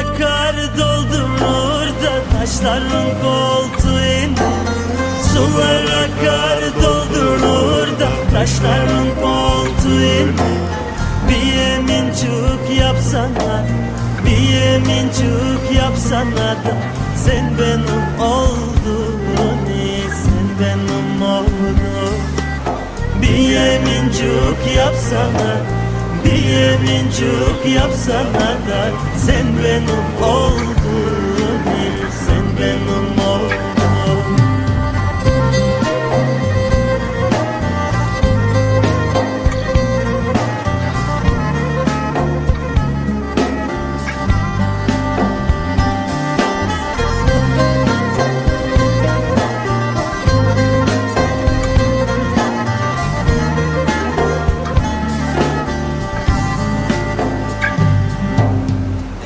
Gözüme kar doldurur da taşların koltuğuna Sulara kar doldurur da taşların koltuğuna Bir yemincik yapsana bir yemincik yapsana da Sen benim olduğunu sen benim olduğunu Bir yemincik yapsana bir yemincik yapsana da Sen benim olduğun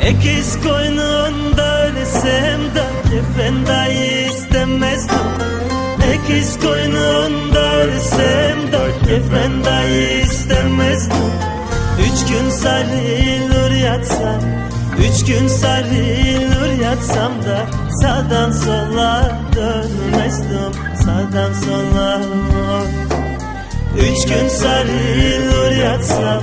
Ekiz koynunda ölsem de kefen dahi istemezdim Ekiz koynunda ölsem de kefen dahi istemezdim Üç gün sarılır yatsam Üç gün sarılır yatsam da Sağdan sola dönmezdim Sağdan sola. Üç gün sarılır yatsam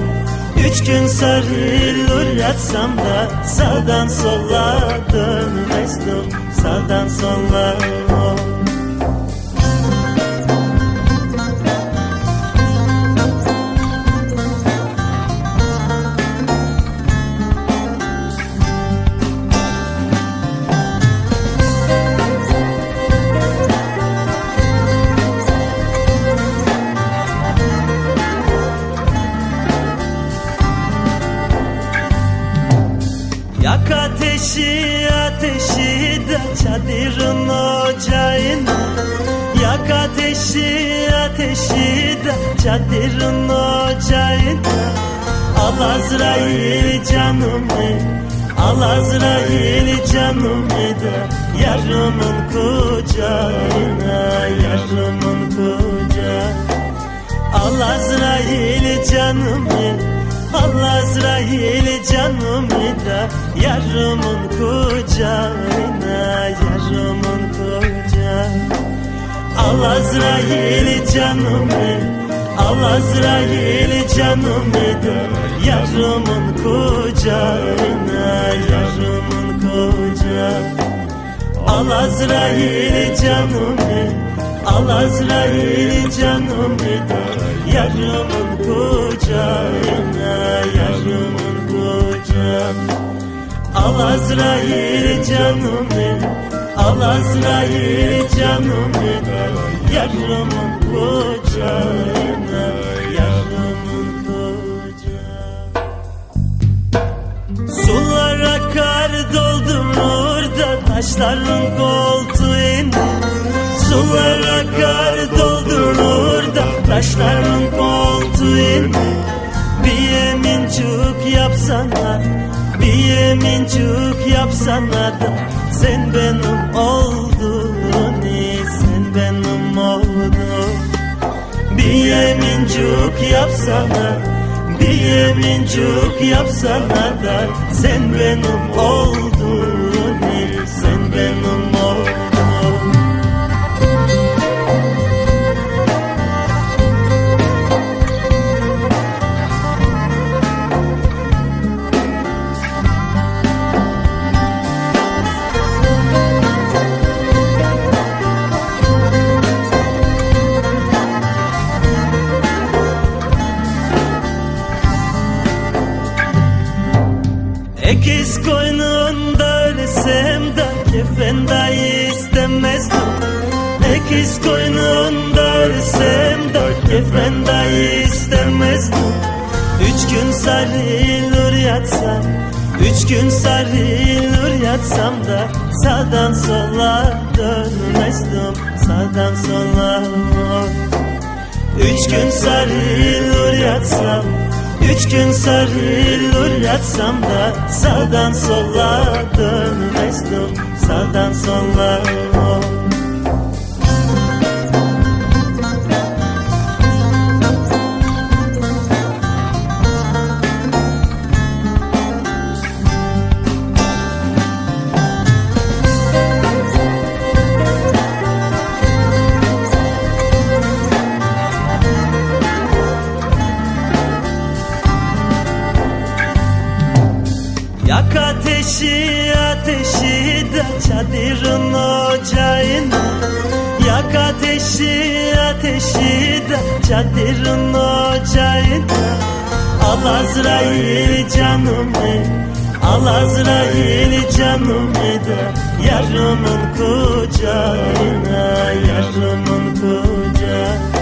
Üç gün sarılır yatsam da Sağdan sola dönmezdim Sağdan sola ateşi ateşi de çadırın ocağına Al Azrail canımı Al Azrail canımı da Yarımın kucağına Yarımın kucağına. Al Azrail canımı Al Azrail canımı da Yarımın kucağına Al Azrail canımı Al Azrail canımı da Yarımın kucağına Yarımın kucağına. Al Azrail canımı Al Azrail canımı da Yarımın kucağına Yarımın kucağına. Al Azrail canımı Al Azrail canımı da Yarımın kucağına Yarımın kucağına. Sular akar doldurur da taşların koltuğunda Sular akar doldurur da taşların koltuğunda Bir yemincik yapsana Bir yemincik yapsana da Sen benim olduğun Sen benim oldun bir yemincik yapsana Bir yemincik yapsana da Sen benim olduğun Ekiz koynunda ölsem de kefen dahi istemezdim Ekiz koynunda ölsem de kefen dahi istemezdim Üç gün sarılır yatsam Üç gün sarılır yatsam da Sağdan sola dönmezdim Sağdan sola. Üç gün sarılır yatsam Üç gün sarılır yatsam da Sağdan sola dönmezdim Sağdan sola Yak ateşi ateşi de çadırın ocağına. Yak ateşi ateşi de çadırın ocağına. Al Azrail canımı Al Azrail canımı da Yarımın kucağına Yarımın kucağına.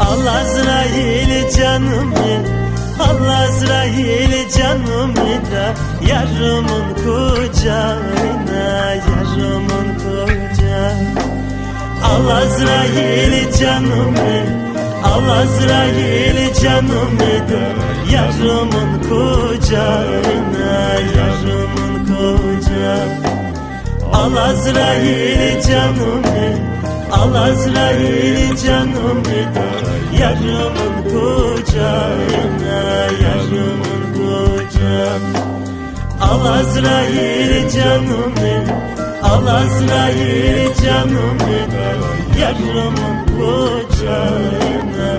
Al Azrail canımı Al Azrail canımı da Yarımın kucağına Yarımın kucağına Al Azrail canımı Al Azrail canımı da Yarımın kucağına Yarımın kucağına Al Azrail canımı Al Azrail canımı da Yarımın kucağına Yarımın kucağına. Al Azrail canımı Al Azrail canımı da Yarımın kucağına